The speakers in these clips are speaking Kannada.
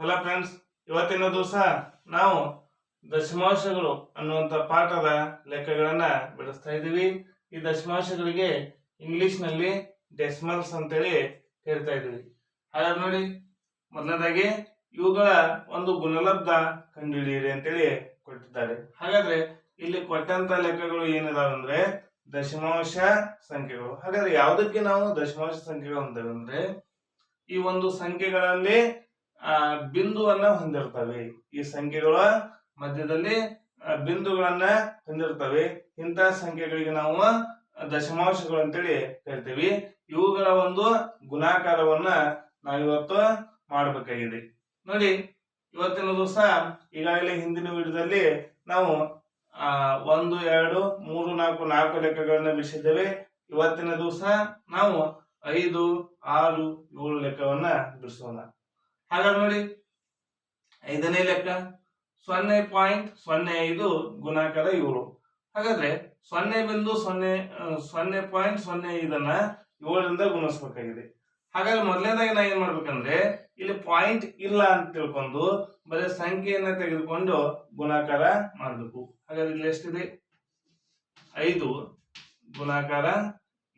ಹಲೋ ಫ್ರೆಂಡ್ಸ್ ಇವತ್ತಿನ ದಿವಸ ನಾವು ದಶಮಾಂಶಗಳು ಅನ್ನುವಂಥ ಪಾಠದ ಲೆಕ್ಕಗಳನ್ನ ಬಿಡಿಸ್ತಾ ಇದ್ದೀವಿ. ಈ ದಶಮಾಂಶಗಳಿಗೆ ಇಂಗ್ಲಿಷ್ನಲ್ಲಿ ಡೆಸಿಮಲ್ಸ್ ಅಂತೇಳಿ ಹೇಳ್ತಾ ಇದ್ದೀವಿ. ಹಾಗಾದ್ರೆ ನೋಡಿ, ಮೊದಲನೇದಾಗಿ, ಇವುಗಳ ಒಂದು ಗುಣಲಬ್ಧ ಕಂಡುಹಿಡಿಯಿರಿ ಅಂತೇಳಿ ಕೊಟ್ಟಿದ್ದಾರೆ. ಹಾಗಾದ್ರೆ ಇಲ್ಲಿ ಕೊಟ್ಟಂತ ಲೆಕ್ಕಗಳು ಏನಿದಾವೆ ಅಂದ್ರೆ, ದಶಮಾಂಶ ಸಂಖ್ಯೆಗಳು. ಹಾಗಾದ್ರೆ ಯಾವುದಕ್ಕೆ ನಾವು ದಶಮಾಂಶ ಸಂಖ್ಯೆಗಳು ಅಂತೇವೆ ಅಂದ್ರೆ, ಈ ಒಂದು ಸಂಖ್ಯೆಗಳಲ್ಲಿ ಆ, ಬಿಂದುವನ್ನ ಹೊಂದಿರ್ತವೆ. ಈ ಸಂಖ್ಯೆಗಳ ಮಧ್ಯದಲ್ಲಿ ಬಿಂದುಗಳನ್ನ ಹೊಂದಿರ್ತವೆ. ಇಂತಹ ಸಂಖ್ಯೆಗಳಿಗೆ ನಾವು ದಶಮಾಂಶಗಳು ಅಂತೇಳಿ ಹೇಳ್ತೇವೆ ಇವುಗಳ ಒಂದು ಗುಣಾಕಾರವನ್ನ ನಾವಿವತ್ತು ಮಾಡಬೇಕಾಗಿದೆ. ನೋಡಿ, ಇವತ್ತಿನ ದಿವಸ ಈಗಾಗಲೇ ಹಿಂದಿನ ವಿಡಿಯೋದಲ್ಲಿ ನಾವು ಒಂದು, ಎರಡು, ಮೂರು, ನಾಲ್ಕು ನಾಲ್ಕು ಲೆಕ್ಕಗಳನ್ನ ಬಿಡಿಸಿದ್ದೇವೆ. ಇವತ್ತಿನ ದಿವಸ ನಾವು ಐದು, ಆರು, ಏಳು ಲೆಕ್ಕವನ್ನ ಬಿಡಿಸೋಣ. ಹಾಗಾದ್ರೆ ನೋಡಿ. ಐದನೇ ಲೆಕ್ಕ. ಸೊನ್ನೆ ಪಾಯಿಂಟ್ ಸೊನ್ನೆ ಐದು ಗುಣಾಕಾರ ಏಳು. ಹಾಗಾದ್ರೆ ಸೊನ್ನೆ ಬಿಂದು ಸೊನ್ನೆ ಸೊನ್ನೆ ಪಾಯಿಂಟ್ ಸೊನ್ನೆ ಐದನ್ನ ಏಳರಿಂದ ಗುಣಿಸ್ಬೇಕಾಗಿದೆ. ಹಾಗಾದ್ರೆ ಮೊದಲನೇದಾಗಿ ನಾ ಏನ್ ಮಾಡ್ಬೇಕಂದ್ರೆ, ಇಲ್ಲಿ ಪಾಯಿಂಟ್ ಇಲ್ಲ ಅಂತ ತಿಳ್ಕೊಂಡು, ಬರೀ ಸಂಖ್ಯೆಯನ್ನ ತೆಗೆದುಕೊಂಡು ಗುಣಾಕಾರ ಮಾಡಬೇಕು. ಹಾಗಾದ್ರೆ ಇಲ್ಲಿ ಎಷ್ಟಿದೆ? ಐದು ಗುಣಾಕಾರ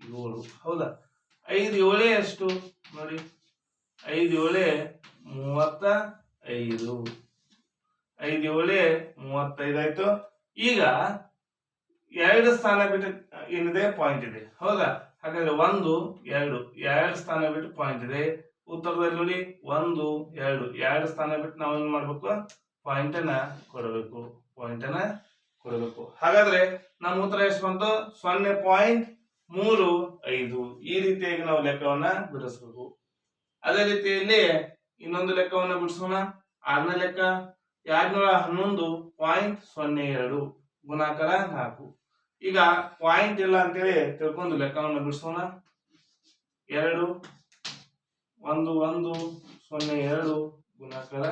ಏಳು. ಹೌದಾ? ಐದು ಏಳೇ ಎಷ್ಟು? ನೋಡಿ. ಐದು ಏಳೇ ಮೂವತ್ತ ಐದು ಐದು ಏಳೇ, ಮೂವತ್ತೈದು ಆಯ್ತು. ಈಗ ಎರಡು ಸ್ಥಾನ ಬಿಟ್ಟು ಏನಿದೆ? ಪಾಯಿಂಟ್ ಇದೆ. ಹೌದಾ? ಹಾಗಾದ್ರೆ ಒಂದು, ಎರಡು. ಎರಡು ಸ್ಥಾನ ಬಿಟ್ಟು ಪಾಯಿಂಟ್ ಇದೆ. ಉತ್ತರದಲ್ಲಿ ನೋಡಿ, ಒಂದು, ಎರಡು. ಎರಡು ಸ್ಥಾನ ಬಿಟ್ಟು ನಾವು ಏನ್ ಮಾಡ್ಬೇಕು? ಪಾಯಿಂಟ್ ಅನ್ನ ಕೊಡಬೇಕು. ಪಾಯಿಂಟ್ ಅನ್ನ ಕೊಡಬೇಕು. ಹಾಗಾದ್ರೆ ನಮ್ಮ ಉತ್ತರ ಎಷ್ಟು ಬಂತು? ಸೊನ್ನೆ ಪಾಯಿಂಟ್ ಮೂರು ಐದು. ಈ ರೀತಿಯಾಗಿ ನಾವು ಲೆಕ್ಕವನ್ನ ಬಿಡಿಸ್ಬೇಕು. ಅದೇ ರೀತಿಯಲ್ಲಿ ಇನ್ನೊಂದು ಲೆಕ್ಕವನ್ನ ಬಿಡಿಸೋಣ. ಆರನೇ ಲೆಕ್ಕ, ಎರಡ್ನೂರ ಹನ್ನೊಂದು ಪಾಯಿಂಟ್ ಸೊನ್ನೆ ಎರಡು ಗುಣಾಕಾರ ನಾಲ್ಕು. ಈಗ ಪಾಯಿಂಟ್ ಇಲ್ಲ ಅಂತೇಳಿ ತಿಳ್ಕೊಂಡು ಲೆಕ್ಕವನ್ನು ಬಿಡಿಸೋಣ. ಎರಡು, ಒಂದು ಒಂದು, ಸೊನ್ನೆ ಎರಡು ಗುಣಾಕಾರ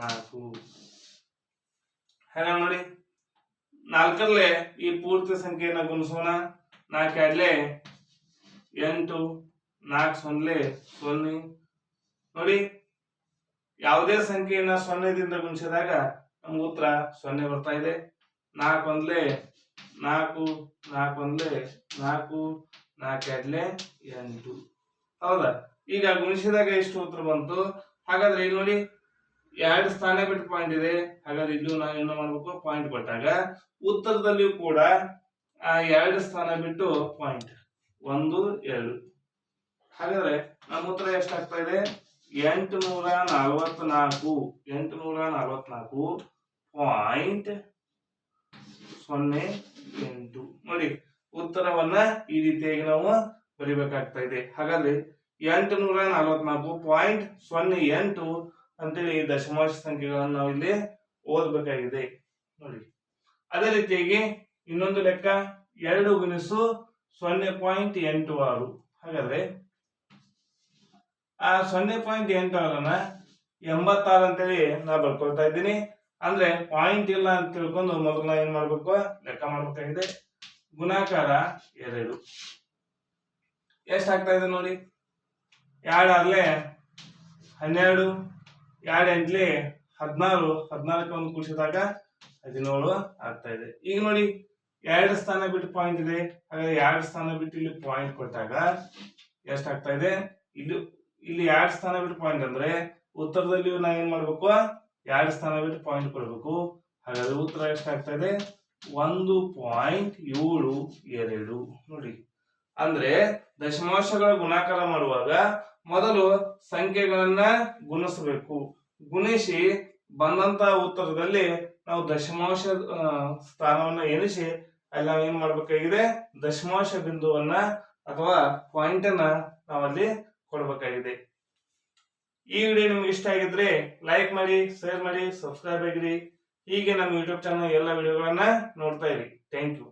ನಾಲ್ಕು. ಹಾಗೆ ನೋಡಿ, ನಾಲ್ಕರಲ್ಲೇ ಈ ಪೂರ್ತಿ ಸಂಖ್ಯೆಯನ್ನು ಗುಣಿಸೋಣ. ನಾಲ್ಕು ಎರಡ್ಲೆ ಎಂಟು, ನಾಲ್ಕು ಸೊನ್ನೆ ಸೊನ್ನೆ. ನೋಡಿ ಯಾವುದೇ ಸಂಖ್ಯೆಯನ್ನ ಸೊನ್ನೆದಿಂದ ಗುಣಿಸಿದಾಗ ನಮ್ಗೆ ಉತ್ತರ ಸೊನ್ನೆ ಬರ್ತಾ ಇದೆ. ನಾಲ್ಕು ಒಂದ್ಲೆ, ನಾಲ್ಕು ನಾಲ್ಕು ಒಂದ್ಲೆ, ನಾಲ್ಕು ನಾಲ್ಕು ಎಂಟು. ಹೌದಾ? ಈಗ ಗುಣಿಸಿದಾಗ ಎಷ್ಟು ಉತ್ತರ ಬಂತು? ಹಾಗಾದ್ರೆ ಇಲ್ಲಿ ನೋಡಿ, ಎರಡು ಸ್ಥಾನ ಬಿಟ್ಟು ಪಾಯಿಂಟ್ ಇದೆ. ಹಾಗಾದ್ರೆ ಇಲ್ಲೂ ನಾವು ಏನು ಮಾಡ್ಬೇಕು ಪಾಯಿಂಟ್ ಕೊಟ್ಟಾಗ ಉತ್ತರದಲ್ಲಿಯೂ ಕೂಡ, ಆ, ಎರಡು ಸ್ಥಾನ ಬಿಟ್ಟು ಪಾಯಿಂಟ್ ಒಂದು, ಎರಡು. ಹಾಗಾದ್ರೆ ನಮ್ಮ ಉತ್ತರ ಎಷ್ಟಾಗ್ತಾ ಇದೆ? ಎಂಟು ನೂರ ನಲವತ್ನಾಲ್ಕು ಎಂಟು ನೂರ ನಲವತ್ನಾಲ್ಕು ಪಾಯಿಂಟ್ ಸೊನ್ನೆ ಎಂಟು. ನೋಡಿ, ಉತ್ತರವನ್ನ ಈ ರೀತಿಯಾಗಿ ನಾವು ಬರಿಬೇಕಾಗ್ತಾ ಇದೆ. ಹಾಗಾದ್ರೆ ಎಂಟು ನೂರ ನಲವತ್ನಾಲ್ಕು ಪಾಯಿಂಟ್ ಸೊನ್ನೆ ಎಂಟು ಅಂತೇಳಿ ದಶಮಾಂಶ ಸಂಖ್ಯೆಗಳನ್ನು ನಾವು ಇಲ್ಲಿ ಓದಬೇಕಾಗಿದೆ. ನೋಡಿ, ಅದೇ ರೀತಿಯಾಗಿ ಇನ್ನೊಂದು ಲೆಕ್ಕ ಎರಡು ಗುಣಿಸು ಸೊನ್ನೆ ಪಾಯಿಂಟ್ ಎಂಟು ಆರು. ಹಾಗಾದ್ರೆ ಆ ಸೊನ್ನೆ ಪಾಯಿಂಟ್ ಎಂಟು ಅದನ್ನ ಎಂಬತ್ತಾರು ಅಂತೇಳಿ ನಾ ಬರ್ಕೊಳ್ತಾ ಇದ್ದೀನಿ. ಅಂದ್ರೆ ಪಾಯಿಂಟ್ ಇಲ್ಲ ಅಂತ ತಿಳ್ಕೊಂಡು ಮೊದಲು ಏನ್ ಮಾಡ್ಬೇಕು? ಲೆಕ್ಕ ಮಾಡ್ಬೇಕಾಗಿದೆ. ಗುಣಾಕಾರ ಎರಡು. ಎಷ್ಟಾಗ್ತಾ ಇದೆ ನೋಡಿ? ಎರಡು ಆರ್ಲೆ ಹನ್ನೆರಡು, ಎರಡು ಎಂಟ್ಲಿ ಹದಿನಾರು ಹದಿನಾಲ್ಕು ಒಂದು ಕೂಡಿಸಿದಾಗ ಹದಿನೇಳು ಆಗ್ತಾ ಇದೆ. ಈಗ ನೋಡಿ, ಎರಡು ಸ್ಥಾನ ಬಿಟ್ಟು ಪಾಯಿಂಟ್ ಇದೆ. ಹಾಗಾದ್ರೆ ಎರಡು ಸ್ಥಾನ ಬಿಟ್ಟು ಇಲ್ಲಿ ಪಾಯಿಂಟ್ ಕೊಟ್ಟಾಗ ಎಷ್ಟಾಗ್ತಾ ಇದೆ? ಇಲ್ಲಿ ಇಲ್ಲಿ ಎರಡು ಸ್ಥಾನ ಬಿಟ್ಟು ಪಾಯಿಂಟ್ ಅಂದ್ರೆ ಉತ್ತರದಲ್ಲಿ ನಾವು ಏನ್ ಮಾಡ್ಬೇಕು? ಎರಡು ಸ್ಥಾನ ಬಿಟ್ಟು ಪಾಯಿಂಟ್ ಕೊಡ್ಬೇಕು. ಹಾಗಾದ್ರೆ ಉತ್ತರ ಎಷ್ಟಾಗ್ತಾ ಇದೆ? ಒಂದು ಪಾಯಿಂಟ್ ಏಳು ಎರಡು. ನೋಡಿ. ಅಂದ್ರೆ ದಶಮಾಂಶಗಳ ಗುಣಾಕಾರ ಮಾಡುವಾಗ ಮೊದಲು ಸಂಖ್ಯೆಗಳನ್ನ ಗುಣಿಸಬೇಕು. ಗುಣಿಸಿ ಬಂದಂತ ಉತ್ತರದಲ್ಲಿ ನಾವು ದಶಮಾಂಶ ಸ್ಥಾನವನ್ನ ಎಣಿಸಿ ಅಲ್ಲಿ ನಾವು ಏನ್ ಮಾಡ್ಬೇಕಾಗಿದೆ? ದಶಮಾಂಶ ಬಿಂದುವನ್ನ ಅಥವಾ ಪಾಯಿಂಟ್ ಅನ್ನ ನಾವಲ್ಲಿ ಕೊಡ್ಬೇಕಾಗಿದೆ. ಈ ವಿಡಿಯೋ ನಿಮ್ಗೆ ಇಷ್ಟ ಆಗಿದ್ರೆ ಲೈಕ್ ಮಾಡಿ ಶೇರ್ ಮಾಡಿ ಸಬ್ಸ್ಕ್ರೈಬ್ ಆಗಿರಿ. ಹೀಗೆ ನಮ್ಮ ಯೂಟ್ಯೂಬ್ ಚಾನಲ್ ಎಲ್ಲ ವಿಡಿಯೋಗಳನ್ನ ನೋಡ್ತಾ ಇರಿ. Thank you